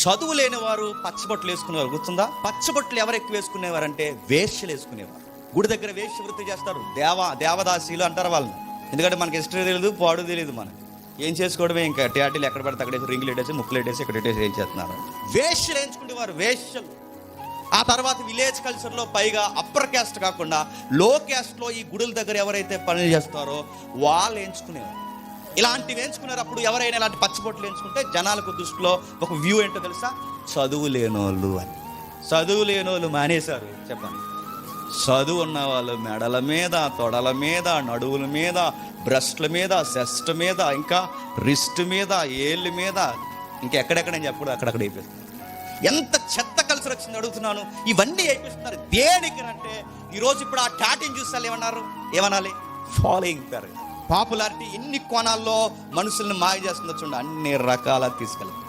చదువు లేని వారు పచ్చబొట్లు వేసుకునేవారు గుర్తుందా? పచ్చబొట్లు ఎవరు ఎక్కువ వేసుకునేవారంటే వేష్యలు వేసుకునేవారు. గుడి దగ్గర వేష్య వృత్తి చేస్తారు. దేవ దేవదాసీలు అంటారు వాళ్ళని. ఎందుకంటే మనకి హిస్టరీ తెలియదు పాడు తెలియదు మనకి. ఏం చేసుకోవడమే ఇంకా? టియాటీలు ఎక్కడ పడితే అక్కడ రింగులు ఎట్టేసి ముక్కులు ఎట్టేసి ఇక్కడ ఎట్టేసి ఏం చేస్తున్నారు? వేష్యలు వేయించుకునేవారు వేష్యలు. ఆ తర్వాత విలేజ్ కల్చర్లో పైగా అప్పర్ క్యాస్ట్ కాకుండా లో క్యాస్ట్లో ఈ గుడుల దగ్గర ఎవరైతే పనులు చేస్తారో వాళ్ళు ఎంచుకునేవారు ఇలాంటివి వేయించుకున్నారు అప్పుడు ఎవరైనా ఇలాంటి పచ్చబొట్లు వేయించుకుంటే జనాలకు దృష్టిలో ఒక వ్యూ ఏంటో తెలుసా? చదువు లేనోళ్ళు అని. చదువు లేనోళ్ళు మానేశారు. చెప్పండి. చదువు ఉన్న వాళ్ళు మెడల మీద తొడల మీద నడువుల మీద బ్రస్ట్ల మీద సెస్ట్ మీద ఇంకా రిస్ట్ మీద ఏళ్ళ మీద ఇంకెక్కడెక్కడ నేను చెప్పడు అక్కడక్కడ అయిపోతుంది ఎంత చెత్త కల్చర్ వచ్చింది అడుగుతున్నాను. ఇవన్నీ అయిపోతున్నారు దేనికి అంటే ఈరోజు ఇప్పుడు ఆ టాటింగ్ చూస్తే ఏమన్నారు? ఏమనాలి? ఫాలోయింగ్ పేరెంట్ పాపులారిటీ ఎన్ని కోణాల్లో మనుషుల్ని మాయ చేస్తుందో చూడండి. అన్ని రకాల తీసుకెళ్తారు